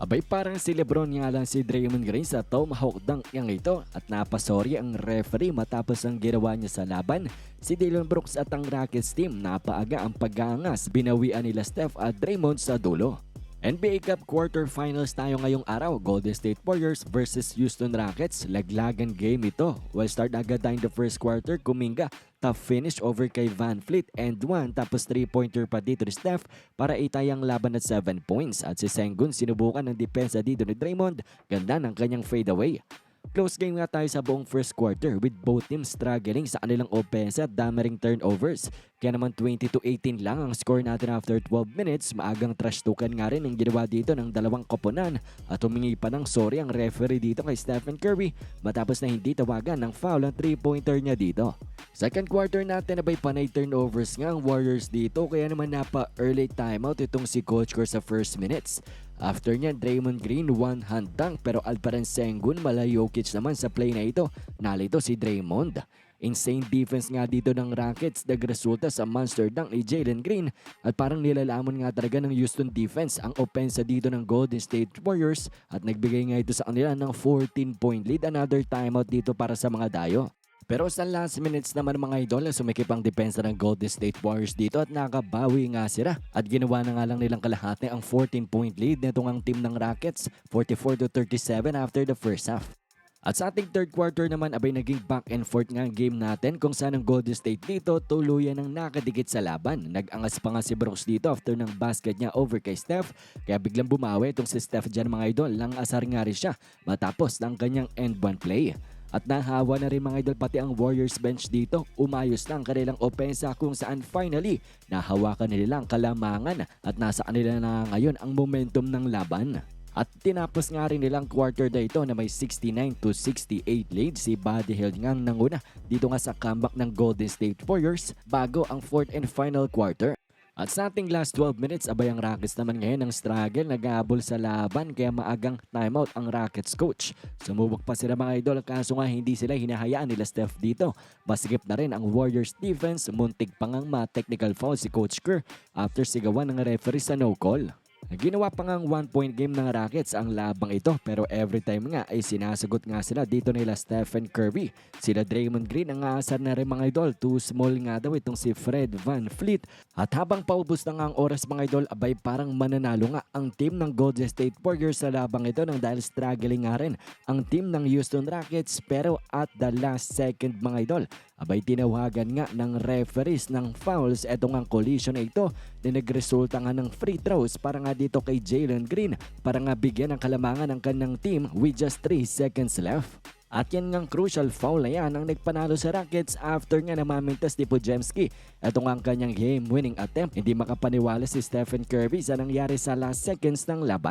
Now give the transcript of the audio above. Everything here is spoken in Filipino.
Abay parang si Lebron nga lang si Draymond Green sa tomahawk dunk niyang ito at napasorry ang referee matapos ang ginawa niya sa laban. Si Dillon Brooks at ang Rockets team napaaga ang pag-aangas binawian nila Steph at Draymond sa dulo. NBA Cup quarterfinals tayo ngayong araw, Golden State Warriors versus Houston Rockets. Laglagan game ito. Well start agad in the first quarter, Kuminga tough finish over kay Van Fleet and one tapos 3-pointer pa dito ni Steph para itayang laban at 7 points at si Sengun sinubukan ng depensa dito ni Draymond ganda ng kanyang fadeaway. Close game nga tayo sa buong first quarter with both teams struggling sa kanilang offense at dami ring turnovers. Kaya naman 20 to 18 lang ang score natin after 12 minutes. Maagang trash tukan nga rin ang ginawa dito ng dalawang koponan at humingi pa ng sorry ang referee dito kay Stephen Curry matapos na hindi tawagan ng foul ang 3-pointer niya dito. Second quarter natin abay panay turnovers nga ang Warriors dito kaya naman napa early timeout itong si Coach Kerr sa first minutes. After niyan, Draymond Green one hand dunk pero Alperen Sengun mala Jokic naman sa play na ito. Nalito si Draymond. Insane defense nga dito ng Rockets nagresulta sa monster dunk ni Jalen Green at parang nilalamon nga talaga ng Houston defense ang opensa dito ng Golden State Warriors at nagbigay nga ito sa kanila ng 14 point lead. Another timeout dito para sa mga dayo. Pero sa last minutes naman mga idol, sumikip ang depensa ng Golden State Warriors dito at nakabawi nga sila. At ginawa na nga lang nilang kalahati ang 14-point lead nitong ang team ng Rockets, 44 to 37 after the first half. At sa ating third quarter naman abay naging back and forth nga ang game natin kung saan ang Golden State dito tuluyan ng nakadikit sa laban. Nag-angas pa nga si Brooks dito after ng basket niya over kay Steph kaya biglang bumawi itong si Steph dyan mga idol. Lang asar nga rin siya matapos ng kanyang end one play. At nahawa na rin mga idol pati ang Warriors bench dito. Umayos na ang kanilang opensa kung saan finally nahawakan nila ang kalamangan at nasa kanila na ngayon ang momentum ng laban. At tinapos nga rin nilang quarter na ito na may 69 to 68 lead si Buddy Hield ngang nanguna dito nga sa comeback ng Golden State Warriors bago ang fourth and final quarter. At sa ating last 12 minutes, abay ang Rockets naman ngayon ang struggle, nag-aabol sa laban kaya maagang timeout ang Rockets coach. Sumubok pa sila mga idol kaso nga hindi sila hinahayaan nila Steph dito. Baskip na rin ang Warriors defense, muntig pang ang ma-technical foul si Coach Kerr after sigawan ng referee sa no call. Ginawa pa ngang one point game ng Rockets ang labang ito pero every time nga ay sinasagot nga sila dito nila Stephen Curry. Sila Draymond Green ang aasar na rin mga idol. Too small nga daw itong si Fred Van Fleet. At habang paubos na nga ang oras mga idol abay parang mananalo nga ang team ng Golden State Warriors sa labang ito nang dahil struggling nga rin ang team ng Houston Rockets pero at the last second mga idol abay tinawagan nga ng referees ng fouls etong ang collision na ito na nagresulta nga ng free throws para nga dito kay Jalen Green para nga bigyan ng kalamangan ng kanyang team with just 3 seconds left. At yan ngang crucial foul na yan ang nagpanalo sa Rockets after nga namamintas ni Pujemski. Ito nga ang kanyang game-winning attempt. Hindi makapaniwala si Stephen Curry sa nangyari sa last seconds ng laban.